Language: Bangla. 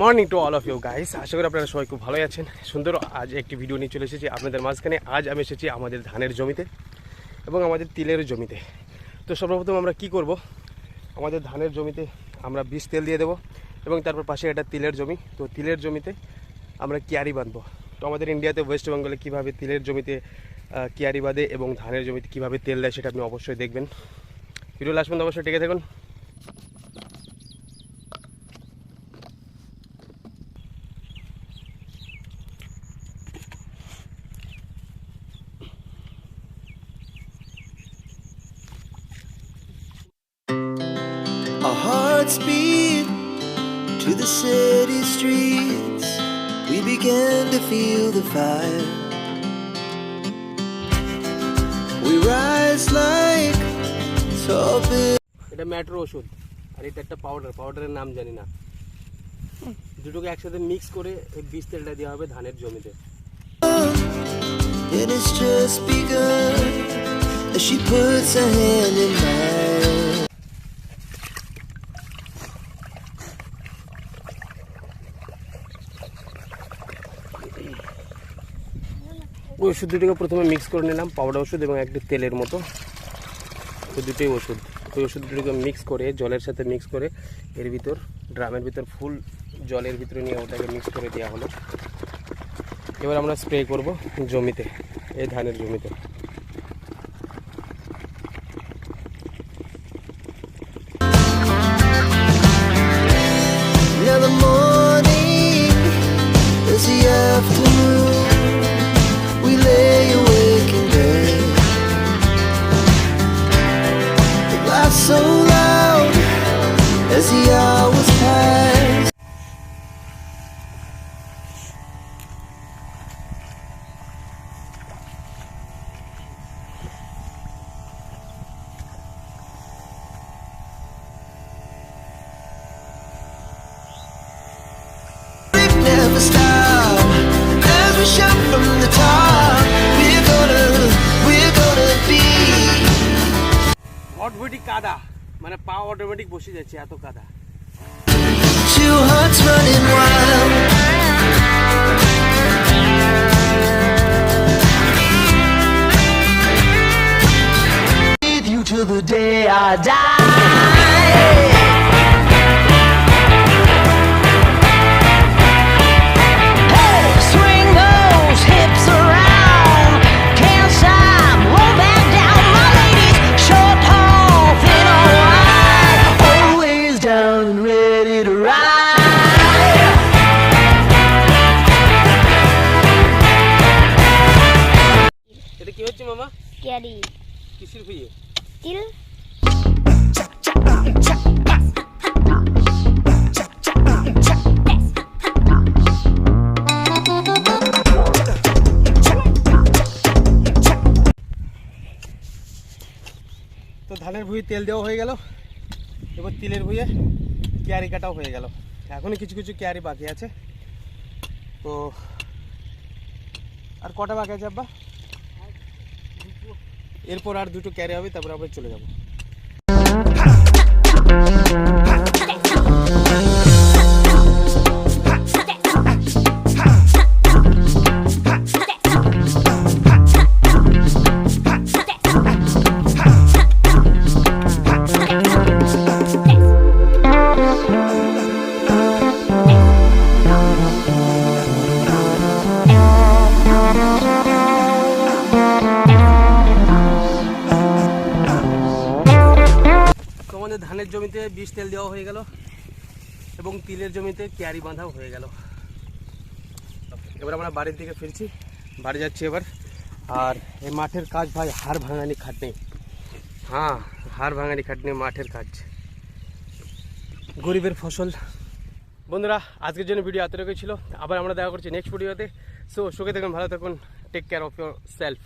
Morning to all of you guys. আশা করি আপনারা সবাই খুব ভালোই আছেন। সুন্দর, আজ একটি ভিডিও নিয়ে চলে এসেছি আপনাদের মাঝখানে। আজ আমি এসেছি আমাদের ধানের জমিতে এবং আমাদের তিলের জমিতে। তো সর্বপ্রথম আমরা কি করব? আমাদের ধানের জমিতে আমরা বীজ তেল দিয়ে দেবো এবং তারপর পাশে একটা তিলের জমি। তো তিলের জমিতে আমরা কিয়ারি বাঁধবো। তো আমাদের ইন্ডিয়াতে ওয়েস্ট বেঙ্গলে কীভাবে তিলের জমিতে কিয়ারি বাঁধে এবং ধানের জমিতে কীভাবে তেল দেয় সেটা আপনি অবশ্যই দেখবেন। ভিডিও লাস্ট পর্যন্ত অবশ্যই টেকে থাকুন। Our hearts beat to the city streets. We began to feel the fire. We rise like tall buildings. এটা মেট্রো ওষুধ আর এটা একটা পাউডার পাউডারের নাম জানি না দুটোকে একসাথে মিক্স করে এই বীজ তেলটা দেওয়া হবে ধানের জমিতে And it's just begun as she puts her hand in mine. ওই ওষুধ দুটোকে প্রথমে মিক্স করে নিলাম পাউডার ওষুধ এবং একটি তেলের মতো। ওই দুটোই ওষুধ। ওই ওষুধ দুটোকে মিক্স করে, জলের সাথে মিক্স করে, এর ভিতর, ড্রামের ভিতর ফুল জলের ভিতরে নিয়ে ওটাকে মিক্স করে দেওয়া হলো। এবার আমরা স্প্রে করব জমিতে, এই ধানের জমিতে। so loud as the hours pass. Never stop. কাদা মানে পা অটোমেটিক বসে যাচ্ছে এত কাদা Two hearts running wild. With you till the day I die. হচ্ছে মামা? ক্যারি। কিসের তিল তো ধানের ভুঁয়ে তেল দেওয়া হয়ে গেল। এবার তিলের ভুঁয়ে ক্যারি কাটাও হয়ে গেল। এখনই কিছু কিছু ক্যারি বাকি আছে। তো আর কটা বাকি আছে আব্বা? এরপর আর দুটো ক্যারি হবে তারপর আবার চলে যাব। আমাদের ধানের জমিতে বীজ তেল দেওয়া হয়ে গেল এবং তিলের জমিতে ক্যারি বাঁধাও হয়ে গেল। এবার আমরা বাড়ির দিকে ফিরছি, বাড়ি যাচ্ছি এবার। আর এই মাঠের কাজ ভাই হাড় ভাঙানি খাটনি। হ্যাঁ হাড় ভাঙানি খাটনি মাঠের কাজ। গরিবের ফসল। বন্ধুরা, আজকের জন্য ভিডিও এতটুকুই ছিল। আবার আমরা দেখা করছি নেক্সট ভিডিওতে সো সুখে থাকুন, ভালো থাকুন take care of your self